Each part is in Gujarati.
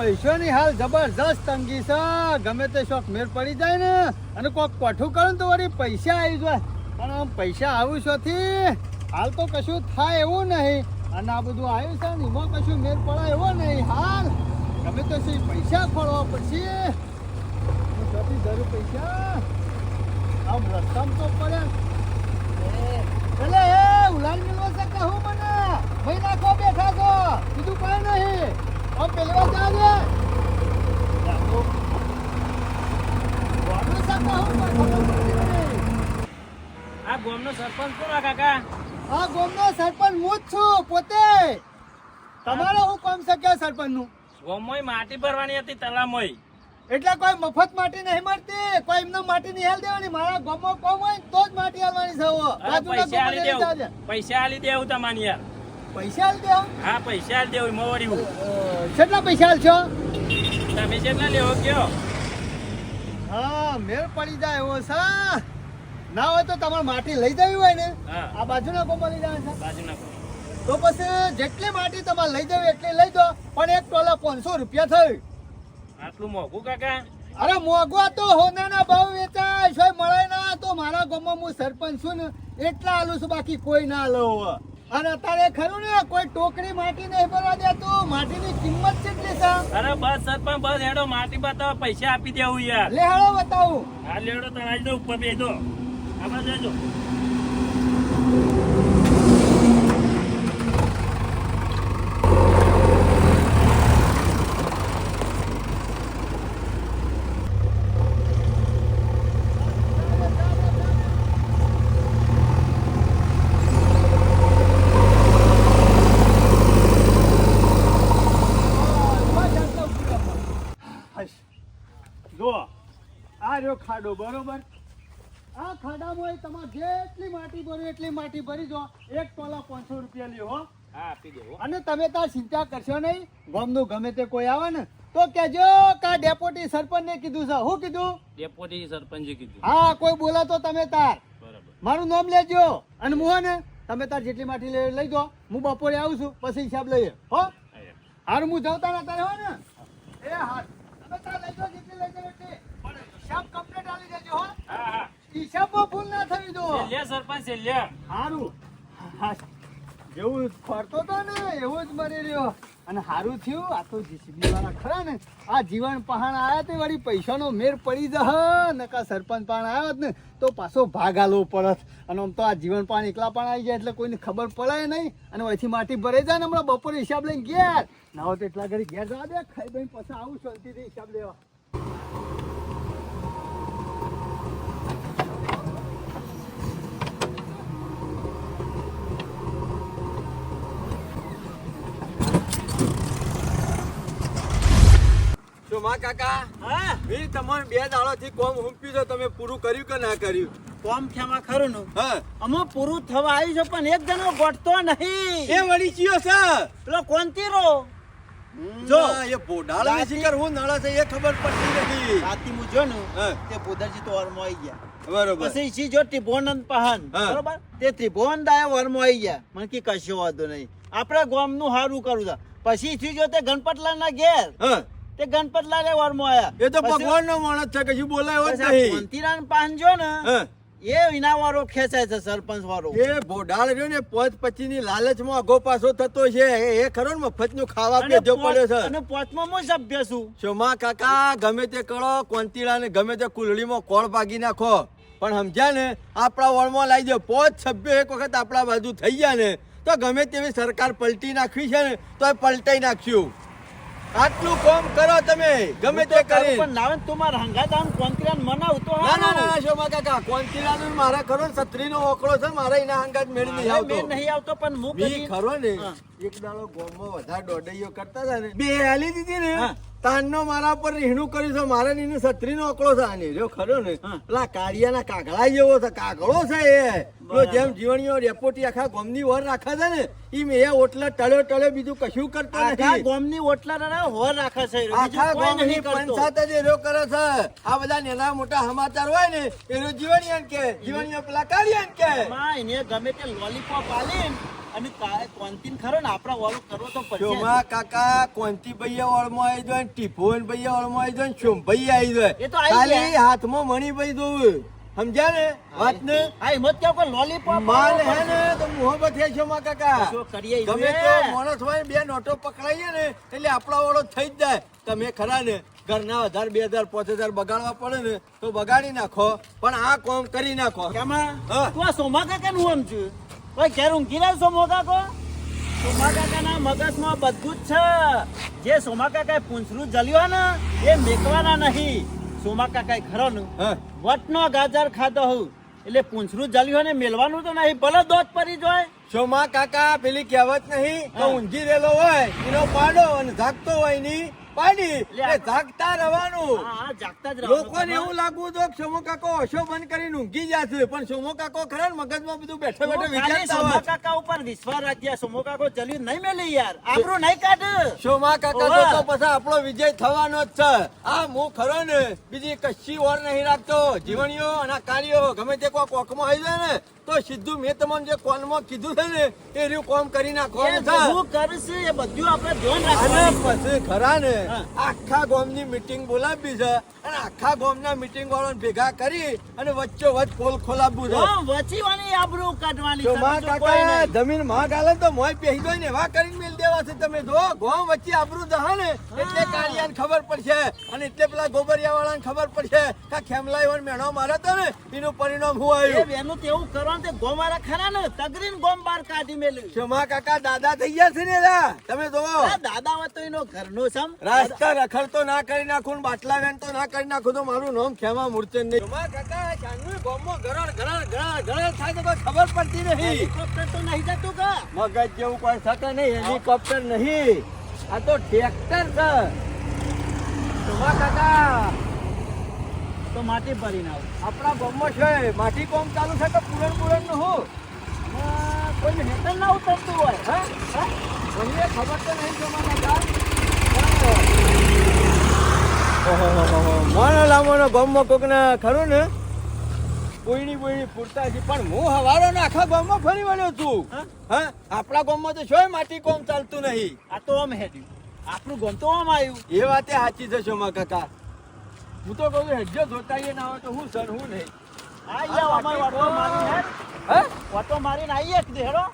પૈસાની હાલ જબરજસ્ત તંગી છે. ગમે તે શોખ મેળ પડી જાય ને, અને કોઈક કોઠું કરે તો વળી પૈસા આવી જાય. પણ આમ પૈસા આવું છોથી હાલ તો કશું થાય એવું નહીં. અને આ બધું આવ્યું છે ને, એમાં કશું મેળ પડાય એવો નહીં હાલ. ગમે તો શું પૈસા ખોળવા પડશે. શોથી જરૂર પૈસા. આમ રસ્તામાં તો પડે એટલે એ ઉલાન મિલવા છે કે હું મને? ભાઈ નાખો, બેઠા છો. બીજું કઈ નહીં. મને ખબર પડતી નહીં. આ ગોમનો સરપંચ કોણ કાકા? આ ગોમનો સરપંચ હું જ છું પોતે. તમારે હું કામ છે કે સરપંચનું ગામમાં માટી ભરવાની હતી તલામોય. એટલે કોઈ મફત માટી નહીં મળતી કોઈ એમને માટી નહીં હાલ દેવાની. મારા ગામમાં કોમ હોય તો જ માટી હાલવાની છે. પૈસા આલી. દેવું. આલી તમારે યાર પૈસા હાલ દેવા? હા પૈસા આલી દેવું મોવડી કેટલા પૈસા હાલશો તમે કેટલા લેવો કયો. હા મેળ પડી જાય એવો સા ના હોય તો તમારે માટી લઈ જવી હોય ને. આ બાજુના ગામમાં લઈ જવાનું બાજુના. તો પછી જેટલી માટી તમારે લઈ જવી એટલી લઈ દો પણ એક ટોલા પાંચસો રૂપિયા થઈ આટલું મોંઘું કાકા? અરે મોંઘવા તો હોનાના ભાવ વેચાય. છે મળે ના તો મારા ગામમાં હું સરપંચ છું ને. એટલા આલું છું બાકી કોઈ ના લો અને અત્યારે ખરું ને કોઈ ટોકરી માટી નહીં ભરવા દેતું માટીની કિંમત કેટલી છે? અરે બસ સરપંચ બસ હેડો માટી બતાવો પૈસા આપી દેવું યાર. લે હાલો બતાવું. આ લેડો તો આજ દો ઉપર બેજો આમાં જજો જો આ રહ્યો ખાડો બરોબર? આ ખાડામાં તમારે જેટલી માટી ભરી એટલી માટી ભરી દો. એક ટોલા પાંચસો રૂપિયા લ્યો હા. આપી દેવો અને તમે તાર ચિંતા કરશો નહીં. ગામનું ગમે તે કોઈ આવે ને તો કેજો કા ડેપોટી સરપંચ ને કીધું છે. હું કીધું? ડેપોટી સરપંચે કીધું. હા કોઈ બોલા તો તમે તાર. બરાબર. મારું નામ લેજો. અને મોહન હે ને તમે તાર જેટલી માટી લઈ લઈ દો. હું બપોરે આવું છું પછી હિસાબ લઈએ. હો. હારું હું જવતા ના તારે હો ને? એ હા તમે તાર લઈ દો જેટલી લઈ દો એટલી. પણ હિસાબ કમ્પ્લીટ આલી દેજો હો હા હા હિસાબમાં ભૂલ ના થવી દો છેલ્લે સરપંચ હારું. જેવું ફરતો તો ને એવું જ મરી રહ્યો. અને સારું થયું આ તો જીસીબી વાળા ખરા ને. આ જીવન પહાણ આવ્યા તે વળી પૈસાનો મેર પડી જહ. નકા સરપંચ પાણ આવ્યો ને તો પાછો ભાગ આલવો પડત. અને આમ તો આ જીવન પાણ એકલા પણ આવી જાય એટલે કોઈને ખબર પડે નહીં. અને અહીંથી માટી ભરાઈ જાય ને હમણાં બપોરે હિસાબ લઈને ઘેર. ના હોય તો એટલા ઘડી ઘેર જવા દે. ખાઈ ભાઈ પછી આવું શાંતિથી હિસાબ લેવા. શું માં કાકા? હા. મી તમને બે દાડોથી કોમ હુંપ્યું છે તમે પૂરું કર્યું કે ના કર્યું? કોમ ખેમા ખરું નું? હા. અમો પૂરું થવા આવ્યું છે પણ એક જણો ગોઠતો નહીં. એ વળી ચિયો છે? પેલો કોંતીરો. જો. એ બોડાળા ની શિકાર હું નાળા છે એ ખબર પડતી નથી. રાતી હું જો ને તે પોદરજી તો વરમાં આવી ગયા. બરોબર. પછી છી જો ત્રિભુવનંદ પહાન બરોબર? તે ત્રિભુવન દાયા આવી ગયા. મને કે કશો વાંધો નહીં. આપણે ગામનું સારું કરું છે. પછી થી જો તે ગણપતલાલ ના ઘેર. હા. તે ગણપતલાલ વરમાં આયા. એ તો ભગવાન નો માણસ છે કશું બોલાયો જ નહીં. કોંતીરાન પાન જો ને એ વિના વાળો ખેંચાય છે સરપંચ વાળો. એ ભોડાળ રહ્યો ને પોચ પછી ની લાલચમાં આગો પાછો થતો છે. એ ખરો ને મફતનું ખાવા અને પડ્યો છે. અને પોચમાં હું સભ્ય છું. શોમા કાકા ગમે તે કરો કોંતીડા ને ગમે તે કુલડીમાં કોળ ભાગી નાખો. પણ સમજ્યા ને આપણા વળમાં લાવી દો. પોચ સભ્ય એક વખત આપણા બાજુ થઈ ગયા ને તો ગમે તેવી સરકાર પલટી નાખવી છે ને તો પલટાઈ નાખ્યું. આટલું કોમ કરો તમે ગમે તે કરી પણ નાવે તું મારા હંગાત આમ કોંતીરાન મનાવ તો ના ના ના શોમા કાકા કોંતીડા મારા ખરો ને છત્રીનો ઓકળો છે મારા એના હંગાત મેળ નહીં આવતો. મેળ નહીં આવતો પણ હું કદી- ખરો ને. એક દાડો ગોમમાં વધારે દોડૈયો કરતા હતા ને. બે હાલી દીધી ને? તાનનો મારા પર રીહણું કર્યું છે મારે એને છત્રીનો અકળો છે આને. જો ખરો ને. પેલા કાળિયાના કાગળા જેવો છે કાગળો છે એ. જો જેમ જીવણીઓ રેપોટી આખા ગોમની વર રાખે છે ને ઈ એ ઓટલા ટળ્યો ટળ્યો બીજું કશું કરતો નથી. ગોમની ઓટલા હોર રાખે છે આખા ગોમની પંચાયત જ એરો કરે છે. આ બધા નાના મોટા સમાચાર હોય ને એનો જીવણીયાન કે જીવણીઓ પેલા કાળિયા કે. માં એને ગમે તે લોલીપોપ આલીને અને કોંતીન ખરો ને આપણા વાળો કરવો તો શોમા કાકા કોંતી ભાઈ વાળમાં આવી જાય ટીફોન ભૈયા વાળમાં આવી જાય શોમભાઈ આવી જાય? એ તો ખાલી. હાથમાં મણિભાઈ જોવું. સમજ્યા ને? વાત ને? હા કે લોલીપોપ માલ હે ને તો મોહબ્બત હે શોમા કાકા? કરીએ ગમે. તે માણસ હોય બે નોટો પકડાઈએ ને એટલે આપણા વાળો થઈ જ જાય. તમે ખરા ને ઘરના હજાર બે હજાર પાંચ હજાર બગાડવા પડે ને તો બગાડી નાખો. પણ આ કોમ કરી નાખો. કેમાં હા. તું આ સોમા કાકાનું આમ છું? કોઈ ઘેર ઊંઘી રહ્યો સોમા કાકો સોમા કાકાના મગજમાં બધું જ છે. જે સોમા કાકાએ પૂંછરું જલ્યો ને એ મેકવાના નહીં. સોમા કાકાએ ખરો ને વટનો ગાજર ખાધો હું. એટલે પૂંછરું જલ્યું ને મેલવાનું તો નહીં ભલે દોત પડી જોય સોમા કાકા પેલી કહેવત નહીં તો. ઊંઘી રહેલો હોય એનો પાડો અને જાગતો હોયની પાડી. એ જાગતા રહેવાનું. જાગતા જ લોકોને એવું લાગવું તો સોમો કાકો હશો બંધ કરીને ઊંઘી જશે પણ સોમો કાકો ખરા મગજમાં બધું બેઠે બેઠે વિચારતા હોય. કાકા ઉપર વિશ્વાસ રાખ્યા સોમો કાકો જલ્યું નહીં મેલે યાર. આપણું નહીં કાઢ. સોમા કાકા તો પછી આપણો વિજય થવાનો જ છે. આ હું ખરો ને બીજી કશી ઓર નહીં રાખતો. જીવણીઓ અને કાર્યો ગમે તે કોઈ કોકમાં આવી જાય ને તો સીધું મેં તમને જે કોલમાં કીધું છે ને એ રહ્યું કોમ કરી નાખો નાખવાનું છે. કરશે એ બધું આપણે ધ્યાન રાખવાનું. પછી ખરા ને. આખા ગામની મીટિંગ બોલાવી છે. અને આખા ગામના મીટિંગ વાળો ભેગા કરી અને વચ્ચો વચ્ચ પોલ ખોલાવવું છે. વચીવાની આબરૂ કાઢવાની તો માં કાકા જમીનમાં ગાલે તો મોય પહેરી દો ને વા કરીને મેલ દેવા છે તમે જો. ગામ વચ્ચે આબરૂ દહા ને એટલે કાળિયાને ખબર પડશે અને એટલે પેલા ગોબરિયા વાળાને ખબર પડશે કે ખેમલાઈ વન મેણો મારે તો ને એનું પરિણામ હું આવ્યું? એનું તેવું કરવાનું તે ગોમારા ખરા ને તગરીન ગોમ બાર કાઢી મેલ્યું. શોમા કાકા દાદા થઈ ગયા છે ને તમે જો દાદા હોય તો એનો ઘરનો સમ રાસ્તા રખડતો ના કરી નાખું બાટલા વેન તો ના કરી નાખું તો મારું નામ ખેમા મૂર્ચન નહીં. કાકા જાનવી ગામમાં ગરણ ગરણ ગરણ ગરણ થાય તો ખબર પડતી નહીં. હેલિકોપ્ટર તો નહીં જતું કા? મગજ જેવું કોઈ શકે નહીં હેલિકોપ્ટર નહીં. આ તો ટ્રેક્ટર છે. શોમા કાકા તો માટી ભરી આવું. આપણા ગામમાં છે માટી કોમ ચાલુ છે તો પુરણ પૂરણનું હું. કોઈ હેતર ના ઉતરતું હોય હા? હા? મને ખબર તો નહીં જમા કાકા મોનો લાંબોનો ગામમાં કોકને ખરું ને? કોઈની કોઈની પૂરતા છે. પણ હું હવારો ને આખા ગામમાં ફરી વળ્યો છું. હા? આપણા ગામમાં તો શોય માટી કોમ ચાલતું નહીં. આ તો આમ હેડ્યું. આપણું ગમ તો આમ આવ્યું. એ વાતે સાચી છે શોમા કાકા. હું તો કહું હેડજો જોતાઈએ ના હોય તો હું સર હું નહીં.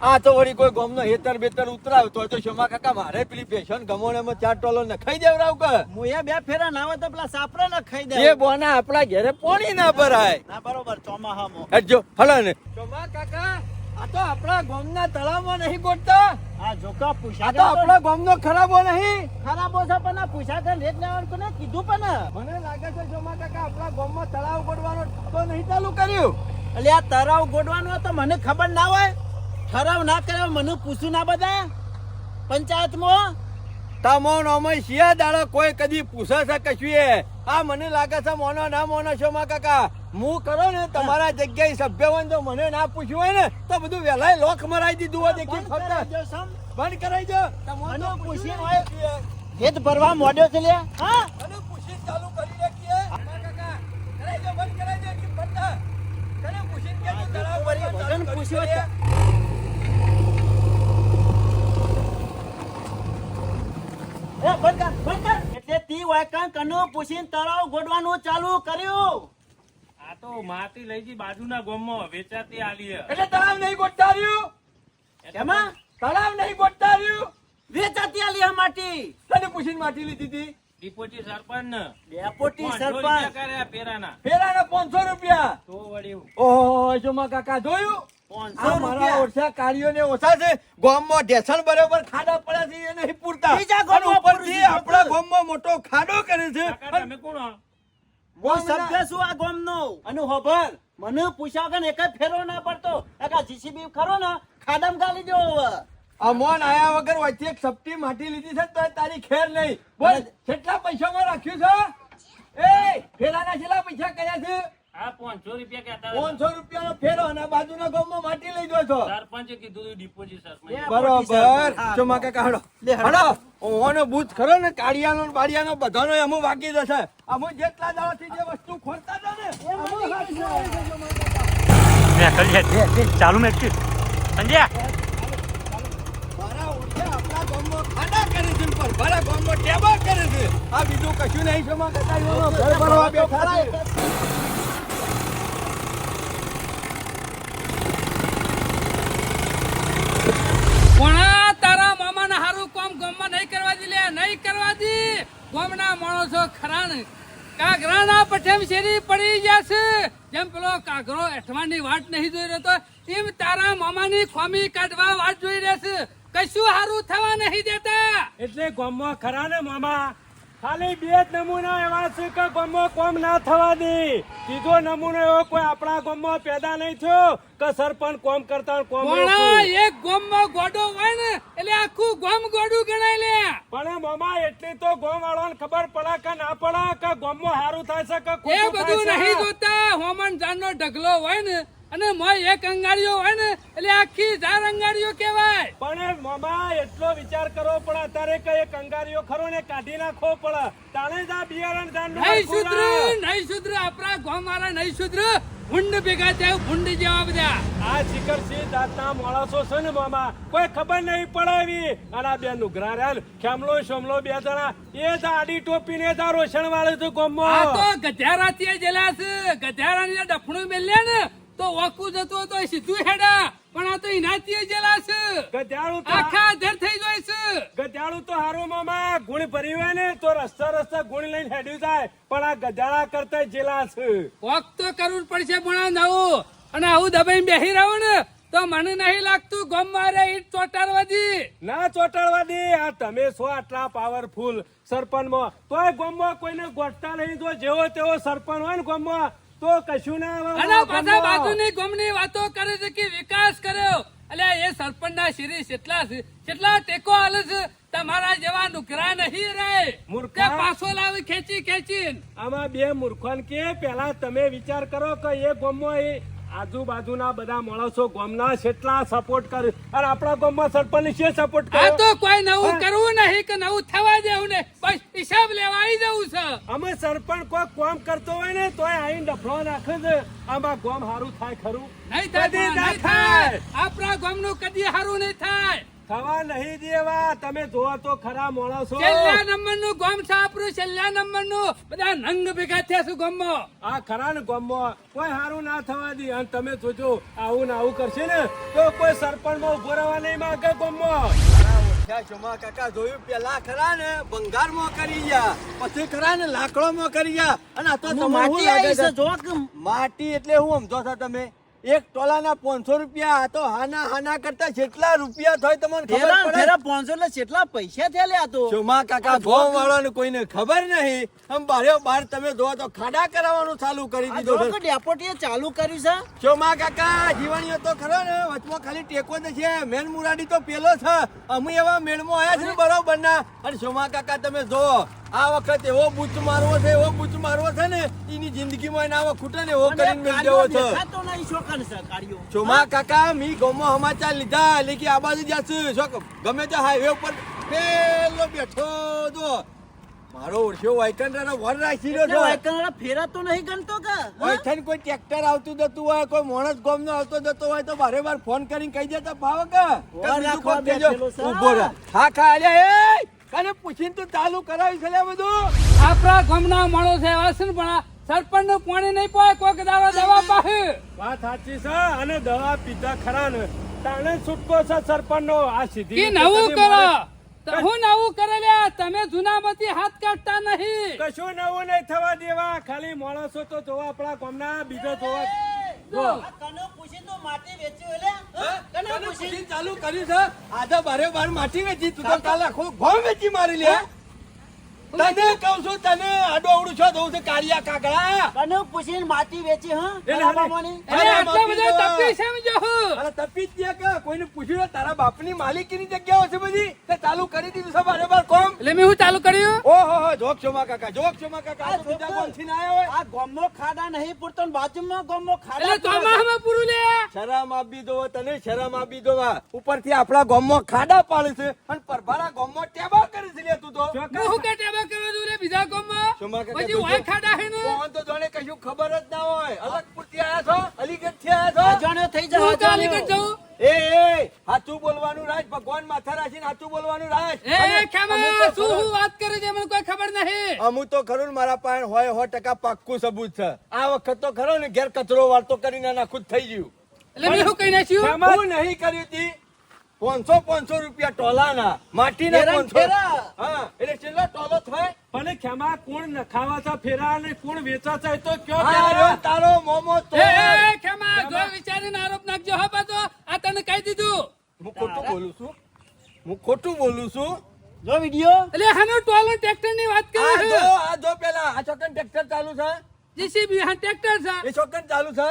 આ તો વળી કોઈ ગામનો હેતર બેતર ઉતરાવતો હોય તો શોમા કાકા મારે પેલી ફેશન ગમોણામાં ચાર ટોલો નખાઈ દેવરાવ કે? એ બે ફેરા ના હોય તો પેલા સાપરે ન ખાઈ દે એ બોના આપણા ઘરે પોણી ના ભરાય. ના બરોબર ચોમાહામાં. હેડજો હલો ને. શોમા કાકા. આ તો આપણા ગામના તળાવમાં નહીં ગોટતા આ જોકા પૂછા તો આપણા ગામનો ખરાબો નહીં. ખરાબો છે પણ આ પૂછા રેટ લેવાનું કોને કીધું પણ મને લાગે છે શોમા કાકા આપણા ગામમાં તળાવ ગોઠવાનો તો નહીં ચાલુ કર્યું. એટલે આ તરાવ ગોડવાનો તો મને ખબર ના હોય. ખરાબ ના કરે મને પૂછ્યું ના બધા? પંચાયતમાં? તમો નોમય શિયા દાડો કોઈ કદી પૂછે છે કશું એ આ મને લાગે છે મોનો ના મોનો છો માં કાકા. હું કરો ને તમારા જગ્યાએ સભ્ય હોય તો મને ના પૂછ્યું હોય ને તો બધું વહેલાય લોક મરાઈ દીધું હોય દેખી ફક્ત બંધ કરાઈ દો. તમને પૂછ્યું હોય. ખેત ભરવા મોડ્યો છે લ્યા હા. મને પૂછી ચાલુ કરી રાખીએ માં કાકા કરાઈ દો બંધ કરાઈ દો કે ફક્ત તને પૂછીને કે તું તળાવ ભરી ભરવા પૂછ્યો ચાલુ કરી પૂછ્યું દે. એ બંધ કર બંધ કર. એટલે તી વાયકાન કનો પૂછીને તળાવ ગોડવાનું ચાલુ કર્યું. આ તો માટી લઈ ગઈ બાજુના ગામમાં વેચાતી આલી એટલે તળાવ નહીં ગોઠતા રહ્યું એમાં? તળાવ નહીં ગોઠતા રહ્યું વેચાતી આલી આ માટી. તને પૂછીને માટી લીધી હતી? ડિપોટી સરપંચ. ને ડેપોટી સરપંચ. કર્યા પેરાના ફેરાના પાંચસો રૂપિયા. તો વળ્યું ઓહો જોમાં કાકા જોયું? મોટો ખાડો કરે છે. હો? સભ્ય છું આ ગામનો. અને હોભર. મને પૂછ્યા વગર એક ફેરો ના પડતો. એક જીસીબી ખરો ને ખાડામાં ગાલી દેવો હવે. અમોન આયા વગર વચ્ચે એક સપટી માટી લીધી છે તો તારી ખેર નહીં. બોલ કેટલા પૈસામાં રાખ્યું છે? એ ફેરાના છેલ્લા પૈસા કર્યા છે? હા પાંચસો રૂપિયા ગામમાં માટી લઈ જાવ છો. સરપંચે કીધું ડિપોઝિટ ચાલુ સંજય કરે છે આ બીજું કશું નહીં છે માં હારું કામ ગામમાં નહીં કરવા દી નહીં કરવા દી ગામના માણસો ખરાણ. કાગરાના પઠેમ શેરી પડી જશે જેમ પેલો કાગરો એઠવાની વાટ નહીં જોઈ રહ્યો તો, એમ તારા મામાની ખોમી કાઢવા વાટ જોઈ રહેશે કશું સારું થવા નહીં દેતા. એટલે ગામમાં ખરા ને મામા ખાલી બે જ નમૂના એવા છે કે ગમો કોમ ના થવા દે. બીજો નમૂનો એવો કોઈ આપણા ગામમાં પેદા નહીં થયો કે સરપંચ કોમ કરતા કોમ એક ગામમાં ગોડો હોય ને એટલે આખું ગોમ ગોડું ગણાય લે. પણ મામા એટલી તો ગોમ વાળાને ખબર પડે કે ના પડે કે ગામમાં સારું થાય છે કે એ બધું નહીં જોતા. હોમન જાનનો ઢગલો હોય ને અને મોય એક અંગાડીઓ હોય ને એટલે આખી ચાર અંગાડીઓ કહેવાય. પણ મામા એટલો વિચાર કરવો પડે અત્યારે કઈ એક અંગાડીઓ ખરો ને કાઢી નાખવો પડે. તાણે જ આ બિયારણ ધાન નહીં શુદ્ર. નહીં સુધર આપણા ગામ વાળા નહીં શુદ્ર. ભૂંડ ભેગા થયા ભૂંડ જેવા બધા. આ શિખરસિંહ દાંતના માણસો છે ને મામા કોઈ ખબર નહીં પડે એવી. અને આ બે નુગરા રહ્યા ખેમલો શમલો બે જણા એ જ આડી ટોપી ને જ રોશન વાળે છે આ ગામમાં તો ગધેરા થી જેલા છે. ગધેરા ને ડફણું મેલ્યા ને તો ઓકું જતું તો સીધું હેડા. પણ આ તો એનાથી જેલા છે. ગધ્યાળું તો આખા અધર થઈ જાય છે. ગધ્યાળું તો હારો મામા ગુણ ભરી ને તો રસ્તા રસ્તા ગુણ લઈને હેડ્યું જાય. પણ આ ગધ્યાળા કરતા જેલા છે. વોક તો કરવું પડશે ભણા નવું. અને આવું દબાઈ બેહી રહું ને તો મને નહીં લાગતું ગમ મારે ઈટ ચોટાડવાથી. ના ચોટાડવા દે આ તમે છો આટલા પાવરફુલ સરપંચમાં. તોય ગામમાં કોઈને ગોઠતા નહીં. જો જેવો તેવો સરપંચ હોય ને ગામમાં તો કશું ના અને પાછા. બાજુની ગમની વાતો કરે છે કે વિકાસ કર્યો. એટલે એ સરપંચના શિરી કેટલા છે. કેટલા ટેકો આલે છે. તમારા જેવા નુકરા નહીં રે. મૂર્ખા. પાછો લાવી ખેંચી ખેંચી આમાં બે મૂર્ખોન કે પેલા તમે વિચાર કરો કે એ ગમો એ આજુબાજુના બધા માણસો ગામના કેટલા સપોર્ટ કરે. અને આપણા ગામમાં સરપંચ છે સપોર્ટ આ તો કોઈ નવું કરવું નહીં કે નવું થવા દેવું ને બસ હિસાબ લેવા આવી જવું છે. અમે સરપંચ કોઈ કામ કરતો હોય ને તોય આઈને ડફળો નાખે છે. આમાં ગામ સારું થાય ખરું? નહીં થાય. આપણા ગામનું કદી સારું નહીં થાય. થવા નહીં દેવા. તમે જોવા તો ખરા માણસો. છેલ્લા નંબરનું ગોમ આપણું છેલ્લા નંબરનું. બધા નંગ ભેગા થયા છે ગામમાં? આ ખરા ને ગામમાં. કોઈ સારું ના થવા દે. અને તમે જોજો આવું ને આવું કરશે ને તો કોઈ સરપંચમાં ઊભો રહેવા નહીં માંગે કાકા જોયું પેલા ખરા ને ભંગારમાં કરી ગયા પછી ખરા ને લાકડોમાં કરી ગયા. અને આ તો માટી એટલે હું સમજો છો તમે? એક ટોલાના પાંચસો રૂપિયા આ તો હાના હાના કરતા જેટલા રૂપિયા થાય તમને ખબર પડે? પાંચસો એટલે જેટલા પૈસા થયા લે તો. શોમા કાકા ગોમ વાળાને કોઈને ખબર નહીં. હમ બાર્યો બાર તમે જોવો તો ખાડા કરાવવાનું ચાલુ કરી દીધો જો છે. ડેપોટીએ ચાલુ કર્યું છે? શોમા કાકા જીવાણીઓ તો ખરો ને વચમાં ખાલી ટેકો જ છે. મેન મુરાડી તો પેલો છે. અમે એવા મેળમાં આયા છે બરોબર ના અને શોમા કાકા તમે જોવો. આ વખત એવો બૂચ મારવો છે એવો બૂચ મારવો છે ને એની જિંદગીમાં એના ખૂટે ને એવો કરીને મેળ દેવો છે. શોમા કાકા મી ગમો સમાચાર લીધા એટલે કે આ બાજુ જશે શોક ગમે તે હાઈવે ઉપર પેલો બેઠો જો મારો ઓળખ્યો વાયકંડરાનો વર રાખી રહ્યો છે વાયકણવાળા ફેરા તો નહીં ગણતો કે હા? કોઈ ટ્રેક્ટર આવતું જતું હોય કોઈ માણસ ગોમનો આવતો જતો હોય તો બારે બાર ફોન કરીને કહી દેતા ભાવ કે કે વાર રાખવા બેઠેલો છે. રહે. હા ખા અલ્યા એ કાને પૂછીને તો ચાલુ કરાવી છે બધું. આપણા ગામના માણો છે ને પણ સરપંચનું પાણી નહીં પાય કોઈક દાડો દવા પાહે. વાત સાચી છે અને દવા પીધા ખરા ને. તાણે છૂટકો છે સરપંચ નો આ સીધી કે નવું કરો? હું નવું કરેલા તમે તમે જૂનામાંથી હાથ કાઢતા નહીં. કશું નવું નહીં થવા દેવા. ખાલી માણસો તો જોવા આપણા ગામના બીજો જોવા ચાલુ કર્યું છે? આજે બારે બાર માટી વેચી તું તો કાલે આખું ગોમ વેચી મારી લે તને કહું છું તને આડો અવડું છો દઉં છે કાળિયા કાગડા તને પૂછીને માટી વેચી હા કલાબામાંની? એટલે આટલા બધા તપી સમજો. હું. અરે તપી જ કે કોઈને પૂછ્યું તારા બાપની માલિકીની જગ્યાઓ છે બધી? તે ચાલુ કરી દીધું છે બારે બાર કોમ. એટલે મેં હું ચાલુ કર્યું? ઓહો હો જોક શોમા કાકા જોક શોમા કાકા આ તો કોણ ગામથી ના આવ્યા આ ગોમો ખાડા નહીં પૂરતો બાજુમાં ગોમો ખાડા એટલે પૂરે છે. પૂરું લે. શરમ આપી દો તને શરમ આપી દો ઉપરથી આપડા ગોમો ખાડા પાડે છે અને પરભારા ગોમો ટેબા કરી છે લે તું તો. હું હું કે ટેબા કરવા દઉં બીજા ગામમાં? પછી જોજો. ખાડા હે ને? કોણ તો જાણે કશું ખબર જ ના હોય. અલગપુરથી આયા છો? અલીગઢથી આયા છો? અજાણ્યો થઈ જાય તો અલીગઢ જાઉં. એ એ સાચું બોલવાનું રાજ ભગવાન માથા રાખીને સાચું બોલવાનું રાજ. એ ખેમા શું હું વાત કરે છે? મને કોઈ ખબર નહીં. અમુક તો ખરું મારા પાસે હોય સો ટકા પાક્કું સબૂત છે. આ વખત તો ખરો ને ઘેર કચરો વાળતો કરીને નાખું થઈ ગયું. એટલે મેં શું કહી નાખ્યું? હું નહીં કર્યું હતી. પાંચસો પાંચસો રૂપિયા ટોલાના માટીના પાંચસો ફેરા. હા એટલે છેલ્લો ટોલો થાય ખેમા કોણ નખાવાતા ફેરા અને કોણ વેચાતા તો કયો તારો મોમો તો એ ખેમા જો વિચારીને આરોપ નાખજો હા પાછો. આ તને કહી દીધું. હું ખોટું બોલું છું? હું ખોટું બોલું છું? જો વિડિયો. એટલે હાનો ટોલો ટ્રેક્ટરની વાત કરું છું. જો આ જો પેલા આ ચોકન ટ્રેક્ટર ચાલુ છે? જીસીબી હા ટ્રેક્ટર છે. એ ચોકન ચાલુ છે?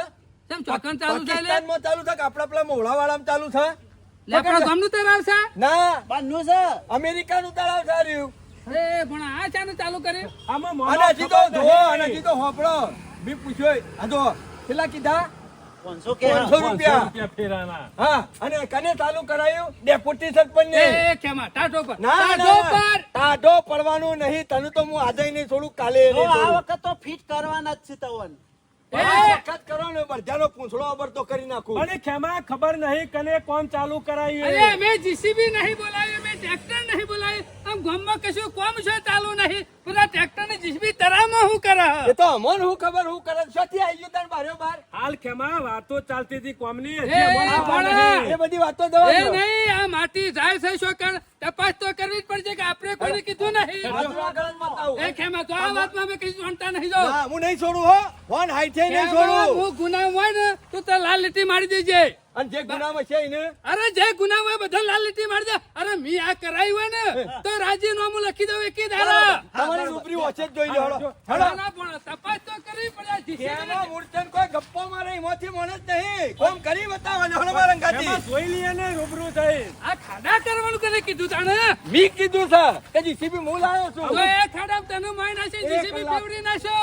કેમ ચોકન ચાલુ છે એટલે? પાકિસ્તાનમાં ચાલુ છે કે આપણા પેલા મોહળા વાળામાં ચાલુ છે? લે આપણો ગામનું તળાવ છે? ના. બાંધનું છે. અમેરિકાનું તળાવ છે રહ્યું. અરે પણ આ ચાને ચાલુ કરે? આમાં મામા હજી તો ખબર અને હજી તો હોપડો બી પૂછ્યો આ જો કેટલા કીધા? પાંચસો કે પાંચસો પાંચસો રૂપિયા. રૂપિયા ફેરાના. હા અને કને ચાલુ કરાયું? ડેપ્યુટી સરપંચ ને એ ટાટો પર. ટાટો પર. ટાઢો પડવાનું નહીં. તને તો હું આજે નહીં થોડું કાલે આ વખત તો ફિટ કરવાના જ છે તવન. તો ખબર નહીં કને કોમ ચાલુ કરાયું મેં જીસીબી નહીં બોલાવ્યું અમે ટ્રેક્ટર નહીં બોલાય. આમ ગામમાં કશું કોમ છે ચાલુ નહીં. બધા ટ્રેક્ટર ને જીસબી તરામાં હું કરે? એ તો અમોન હું ખબર હું કરે? શોથી આવી ગયો તાર બારે બાર? હાલ ખેમા વાતો ચાલતી હતી કોમની એ, બધી વાતો દવા એ. નહીં આ માટી જાય છે શોકણ તપાસ તો કરવી જ પડશે કે આપણે કોઈને કીધું નહીં. એ ખેમા તો આ વાતમાં અમે કઈ જાણતા નહીં જો. હું નહીં છોડું હો. ફોન હાઈથે નહીં છોડું. હું ગુના હોય ને તો તો લાલ લીટી મારી દેજે. અને જે ગુનામાં છે એને? અરે જે ગુનામાં હોય બધા લાલ લીટી મારજે. અરે મી આ કરાયું હોય ને તો રાજીનામું લખી દઉં એકી દાડા તમારી રૂબરી ઓછે જ જોઈ લો હેડો. હેડો. પણ તપાસ તો કરવી પડે જીસીબી મૂર્તન કોઈ ગપ્પો મારે એમાંથી મને જ નહીં. કોમ કરી બતાવો ને હળો મારા ખેમા અંગાથી. જોઈ લઈએ ને રૂબરૂ થઈ. આ ખાડા કરવાનું કને કીધું તાણે? મી કીધું છે. કે જીસીબી હું લાવ્યો છું. હવે એ ખાડા તને માઈ નાશે જીસીબી પીવડી નાશો.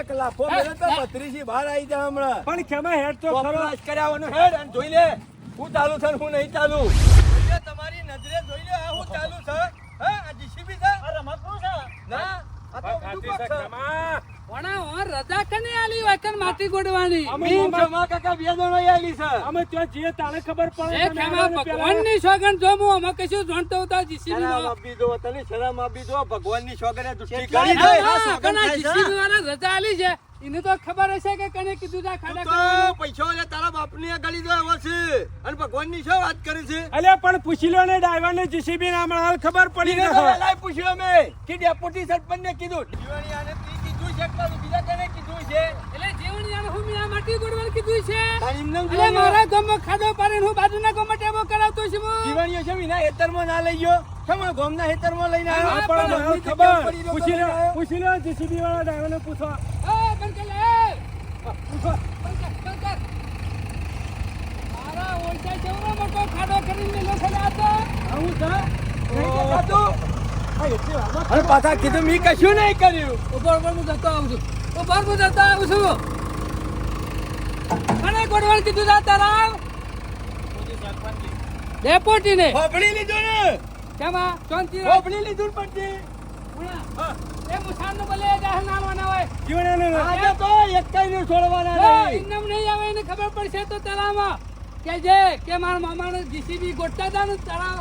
એક લાખો મેળે તો બત્રીસી બહાર આવી જાય હમણાં. પણ ખેમા હેડ તો ખરો. કોપરાશ હેડ અને જોઈ લે હું ચાલુ છે હું નહીં ચાલુ. તમારી નજરે જોઈ લે આ હું ચાલુ છે. હા આ જીસીબી છે? આ રમકડું છે. ના આ તો ઊંધું છે છે. ખેમા વણા વણ રજા કને આલી વાકન માટી ગોડવાની? અમે જમા કાકા બે જણો આયેલી છે. અમે ત્યાં જઈએ તાણે ખબર પડે એ સોગન જો મુ અમે કશું જાણતો હતા જીસીબી માં. આપી દો તને શરમ આપી દો ભગવાનની સોગને દુષ્ટિ કરી દે ના. સોગન છે. જીસીબી વાળા રજા આલી છે? એને તો ખબર હશે કે કને કીધું તા ખાડા તો પૈસો લે તારા બાપની ગળી દો એવો છે અને ભગવાનની શું વાત કરે છે? અલ્યા પણ પૂછી લો ને ડ્રાઈવર ને જીસીબી ના હમણાં હાલ ખબર પડી ને તો પૂછ્યો મે કે ડેપ્યુટી સરપંચને કીધું? જીવણીયાને પી કીધું છે પણ બીજા કને કીધું છે? એટલે જીવણીયાને હું મેં માટી ગોડવાલ કીધું છે? અલે. મારા ગામમાં ખાડો પાડીને હું બાજુના ગામમાં ટેબો કરાવતો છું હું. જીવણીઓ છે વિના હેતરમાં ના લઈ ગયો. કેમ ગોમના હેતરમાં લઈને આવ્યો? પણ પણ ખબર. પૂછી લો પૂછી લો જીસીબી વાળા ડ્રાઈવર ને પૂછો અને પાછા કીધું મી કશું નહીં કર્યું ઊભો ઊભો હું જતો આવું છું. ઊભો હું જતો આવું છું. કોને ગોડવાનું કીધું છે આ તારા? ડેપોટીને. હોપડી લીધું ને શેમાં? શાંતિ. હોપડી લીધું ને એ મુસારનો ભલે જાહેર ના આવવાના હોય. જીવન આજે તો એક કઈ નું છોડવાના નહીં ઇન્નમ નહીં આવે એને ખબર પડશે તો તળાવમાં કે જે કે મારા મામાને જીસીબી ગોઠતા હતા ને તળાવ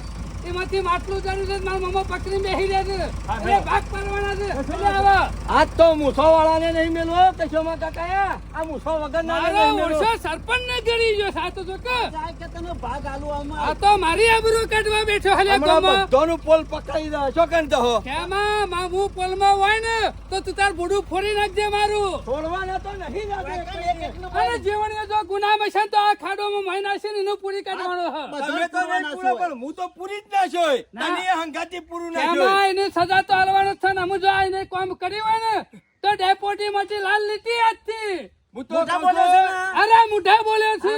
એમાંથી માટલું ચાલ્યું છે મારા મામા પકડી બેસી રહ્યા છે. એટલે ભાગ પાડવાના છે. એટલે આજ તો મૂછો વાળાને નહીં મેલવો કશોમાં કાકા આ મૂછો વગર ના મારો નહીં સરપંચ ને ગળી ગયો સાતો જો કે. કે તને ભાગ આલુ આમાં આ તો મારી આબરૂ કાઢવા બેઠો હલે પોલ પકડી દે છો કન તો કેમાં? મામુ પોલમાં હોય ને તો તું તાર બુડું ફોડી નાખજે મારું. છોડવાના તો નહીં જાતે અરે જીવણીઓ જો ગુનામાં છે તો આ ખાડોમાં મહિના છે ને એનું પૂરી કાઢવાનો હ તમે તો નહીં પૂરો પણ હું તો પૂરી જ ના જોઈ તને હંગાતી પૂરું ના જોઈ એમાં એને સજા તો આલવાનો છે ને. હું જો એને કામ કરી હોય ને તો ડેપોટી માંથી લાલ લીટી આજથી. અરે મુઠા બોલ્યો છે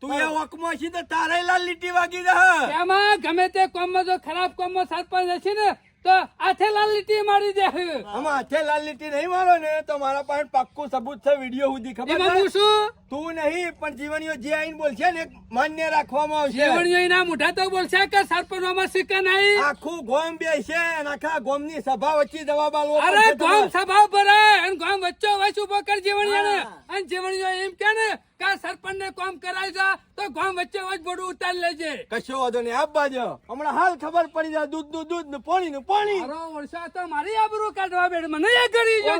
તું એ વકમાં છી તો તારે લાલ લીટી વાગી જા એમાં ગમે તે કોમમાં જો ખરાબ કોમમાં સરપંચ હશે ને તો આથે લાલ લીટી મારી દે આમાં આથે લાલ લીટી નહીં મારો ને તો મારા પાસે પાક્કું સબૂત છે વીડિયો સુધી ખબર છે? શું? તું નહીં પણ જીવનીઓ જે આઈને બોલશે ને માન્ય રાખવામાં આવશે. જીવનીઓ એના મુઠા તો બોલશે કે સરપંચોમાં સિક્કા નહીં? આખું ગોમ બેસે આખા ગોમની સભા વચ્ચે જવાબ આલવો અરે ગોમ સભા ભરાય અને ગોમ વચ્ચો વચ્ચે ઊભો કર જીવનીઓ. અને જીવનીઓ એમ કે ને કે સરપંચ ને કામ કરાવી જા તો ગામ વચ્ચે વચ બોડું ઉતારી લેજે. કશો વાંધો નહીં આપવા જો હમણાં હાલ ખબર પડી જાય દૂધનું દૂધ ને પાણી. નું પાણી મારો વર્ષા તો મારી આબરૂ કાઢવા બેડ મને એ કરી જો.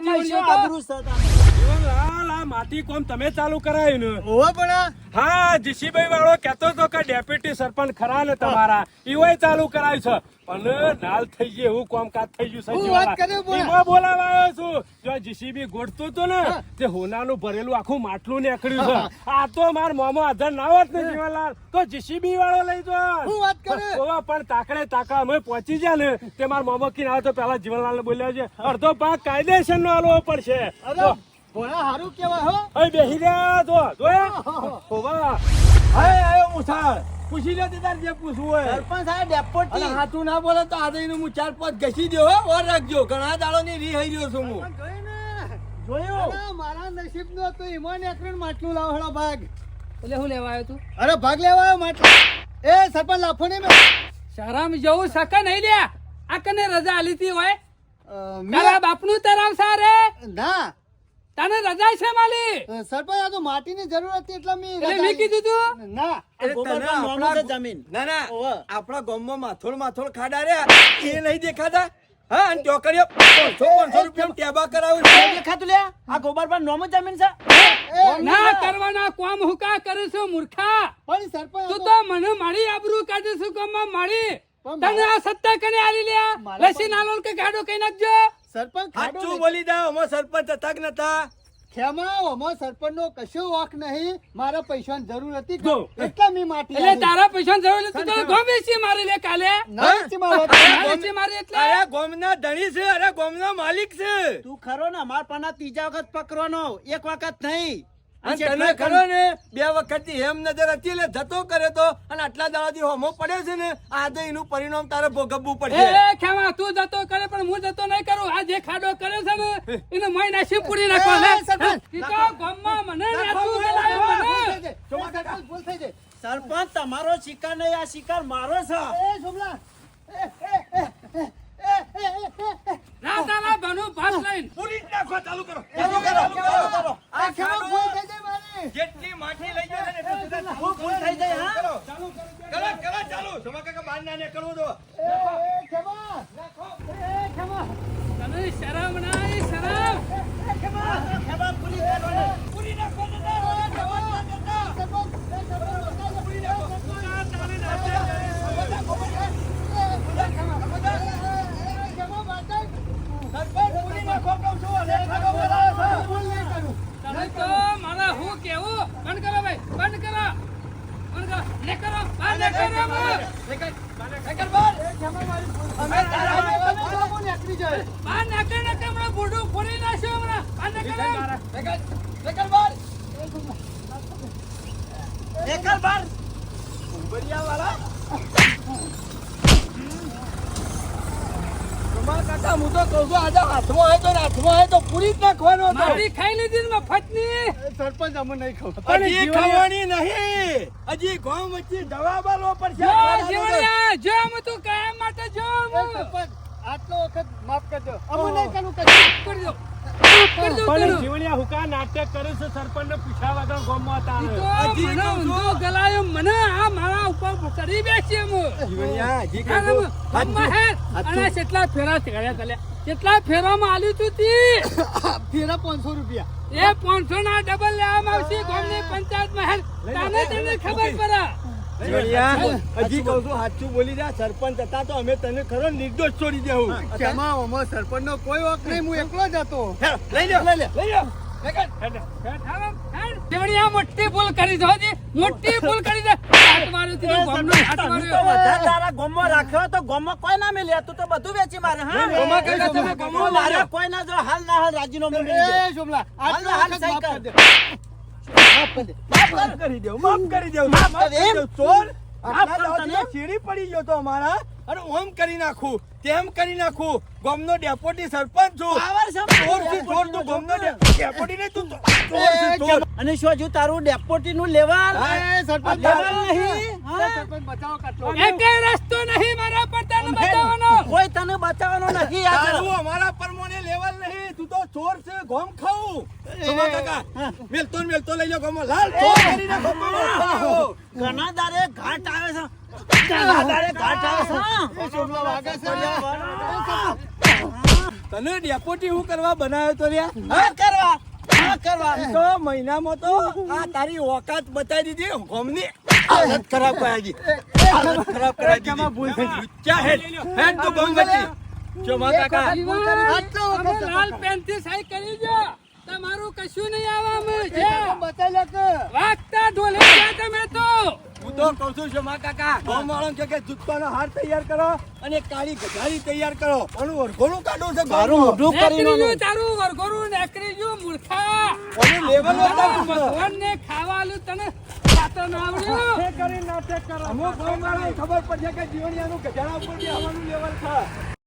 આબરૂ છે તારે? આ માટી કોમ તમે ચાલુ કરાયું ને? ઓવા પણ હા જીસીભાઈ વાળો કહેતો હતો કે ડેપ્યુટી સરપંચ ખરા ને તમારા. ઈવોય ચાલુ કરાયું છે. પણ નાલ થઈ ગયું એવું કામકાજ થઈ ગયું છે હું જીવનલાલ. વાત કર્યો બોલા. ઈમાં બોલાવા આવ્યો છું. જો જીસીબી ગોઠતું હતું ને તે હોનાનું ભરેલું આખું માટલું નીકળ્યું છે. આ તો માર મોમો આધાર ના હોત ને જીવનલાલ તો જીસીબી વાળો લઈ જો હું વાત કરે? ઓવા પણ તાકડે તાકા અમે પહોંચી ગયા ને તે માર મોમો કી ના તો પેલા જીવનલાલ ને બોલ્યા છે અડધો ભાગ કાયદેસર નો આલવો પડશે. ભોળા હારું કેવાય હો. અહીં બેસી રહ્યા જો જોયા? ઓવા હાય આયો મુસાળ પૂછી લે તે તાર જે પૂછવું હોય. સરપંચ સાહેબ ડેપોટી અને હાથું ના બોલે તો આ એનું હું ચાર પાંચ ઘસી દો હો ઓર રાખજો. ઘણા દાડો ની રી હઈ રહ્યો છું હું. જોયો? મારા નસીબ નો તો ઈમાન એકરણ માટલું લાવડો ભાગ. એટલે હું લેવા આવ્યો તું? અરે ભાગ લેવા આવ્યો માટલું. એ સરપંચ લાફો ને મેં. શરમ જવું સકે નહીં લે આ કને રજા આલીતી હોય? અ, બાપનું તરાવ સારે. ના તને રજા છે માલી? સરપંચ આ તો માટીની જરૂરત હતી એટલે મેં એટલે મેં કીધું તું? ના જમીન. ના ના. આપણા ગામમાં માથોડ માથોડ ખાડા રહ્યા. એ નહીં દેખાતા? હા અને ચોકડીઓ પાંચસો પાંચસો રૂપિયા ટેબા કરાવું છે. દેખાતું લે આ ગોબર પર નોમ જમીન છે? ના કરવાના કોમ હુકા કરું છું મૂર્ખા. પણ સરપંચ તું મને મારી આબરૂ કાઢે છું કોમમાં મારી. તને આ સત્તા કને આલી લ્યા? મારા લસી નાલોલ કે ગાડો કઈ નાખજો? સરપંચ ખાડો સાચું નહીં. બોલી દા અમાર સરપંચ હતા કે નતા ખેમા અમાર સરપંચ નો કશો વાક નહીં. મારા પૈસાની જરૂર હતી. એટલે મેં માટી એટલે તારા પૈસા જરૂર હતી તો ગોમેશી મારી લે કાલે. ના છે મારો ગોમેશી મારી એટલે? અરે ગોમના ધણી છે અરે ગોમના માલિક છે. તું ખરો ને અમાર પાના ત્રીજા વખત પકડવાનો. એક વખત નહીં. અને તને ખરો ને બે વખતથી હેમ નજર હતી એટલે જતો કરે તો અને આટલા દાડાથી હોમો પડ્યો છે ને આજે એનું પરિણામ તારે ભોગવવું પડશે. એ ખેમા તું જતો કરે પણ હું જતો નહીં કરું. આ જે ખાડો કરે છે ને એને મય નાસી પૂરી નાખો ને ઈ તો ગમમાં મને નાસું ગલાયો મને. થઈ જાય. ચોમા ભૂલ થઈ જાય. સરપંચ તમારો શિકાર નહીં આ શિકાર મારો છે. એ, સોમલા. એ, એ, એ, એ, એ, એ, એ, એ. ના તારા બનું ભાત લઈને પૂરી નાખો ચાલુ કરો ચાલુ કરો, ચાલુ કરો. આ ખેમા ભૂલ થઈ જાય મારી. જેટલી માઠી લઈ જાય ને એટલું થઈ જાય હા? કરો. કરો કરો. ચાલુ. સમા કાકા બહાર ના નીકળવું દો એ, ખેમા. શરમ ના શરમ ખેમા પૂરી કરવાની. પૂરી નાખો ને ના. એ, ખેમા. સરપંચ, એ, સરપંચ, પૂરી નાખો. તમે તો મારા હું કેવું બંધ કરો ભાઈ બંધ કરો બંધ કરો ને કરો બહાર ને કરો બહાર બહાર નાખે નાખે હમણાં બોડું ફોડી નાખ્યું હમણાં બહાર ને કરો એકલ બાર સમા કાકા હું તો કહું છું આજે હાથમાં આવે તો ને હાથમાં આવે તો પૂરી જ નાખવાનો હતો મારી ખાઈ લીધી ને મફતની સરપંચ નહીં ખબર. હજી ખવાની નહીં. હજી ગામ વચ્ચે જવાબ આલવો પડશે જો હું તું કાયમ માટે જો હું આટલો વખત માફ કરજો. અમે નહીં કરવું કશું. કરી દો કરી દો પણ કરી. જીવણિયા હુકા નાટક કરે છે? સરપંચ ને પૂછ્યા વગર ગોમમાં દો તારે. ઈ તો મને ઊંધો ગલાયો મને આ મારા ઉપર કરી બેસી હું જીવણિયા, હજી હા, કહું રમ- છું. રમવા હેર. અને કેટલા ફેરા કર્યા તલ્યા કેટલા ફેરામાં આલ્યું તું તી. ફેરા પાંચસો રૂપિયા. એ પાંચસો ના ડબલ લેવામાં આવશે ગામની પંચાયતમાં. હેર તાને તને ખબર પડે હજી કહું છું સાચું બોલી જા સરપંચ હતા તો અમે તને ખરો નિર્દોષ છોડી દેવું સરપંચ નો કોઈ વખત નહીં હું એકલો જ હતો. લઈ લે લઈ લે લઈ લે દેવડિયા મોટી ભૂલ કરી દો જી મોટી ભૂલ કરી દે. હાથ માર્યું તીધું ગામનું હાથ તમે તો માર્યું તારા ગોમમાં રાખ્યો તો ગોમમાં કોઈ ના મેલ્યા. તું તો બધું વેચી મારે હા? ગોમા તમે મારે. કોઈ ના જો હાલ ના હાલ રાજીનામું મેળવી એ સોમલા હાલ. દે. માફ કરી દે. માફ કરી. દેવું માફ કરી દેવ માફ કરી માફ ચોર આટલા કરી પડી ગયો તો અમારા. અને ઓમ કરી નાખું તેમ કરી નાખું ગોમનો ડેપોટી સરપંચ છું. ચોર છે ચોર તું ગોમનો ડેપોટી નહીં તું ચોર છે ચોર અને શું હજુ તારું ડેપોટી નું લેવાલ? એ સરપંચ લેવાલ નહીં. સરપંચ બચાવો કાટલો એકેય રસ્તો નહીં મારા પર તને બતાવવાનો કોઈ તને બચાવવાનો નથી આ તારું અમારા પરમોને લેવલ નહીં. તું તો ચોર છે ગોમ ખાઉં. સોમા કાકા? મેલતો મેલતો લઈ જાઓ ગોમો લાલ ચોર કરી નાખો ઘણા દાડે ઘાટ આવે છે. તને ડેપોટી હું કરવા બનાવ્યો તો લ્યા? કરવા કરવા. તો મહિનામાં તો આ તારી ઓકાત બતાવી દીધી ગોમની. હાલત ખરાબ કરાવી હાલત ખરાબ કરાવી દીધી ભૂલ થઈ લુચ્ચા હેડ? હેડ તો ગોમ વચ્ચે. ચોમા કાકા. તમે લાલ પેનથી સહી કરી દો. તમારું કશું નહીં આવવાનું છે બતાવી લે કે. વાગતા ઢોલે તમે તો. હું તો કહું છું ચોમા કાકા ગોમ કે કે જૂતાનો હાર તૈયાર કરો અને કાળી ગધારી તૈયાર કરો. અને વરઘોડું કાઢો છે મારું મોઢું કરી નેકરી તારું વરઘોડું નેકરી ગયું મૂર્ખા. અને લેવલ બતાવું છું. ભગવાનને ખાવાનું તને ના આવડ્યું. કરી નાટક કરો. અમુક ગોમ ખબર પડશે કે જીવણિયાનું ગધાડા ઉપર બી આવવાનું લેવલ છે.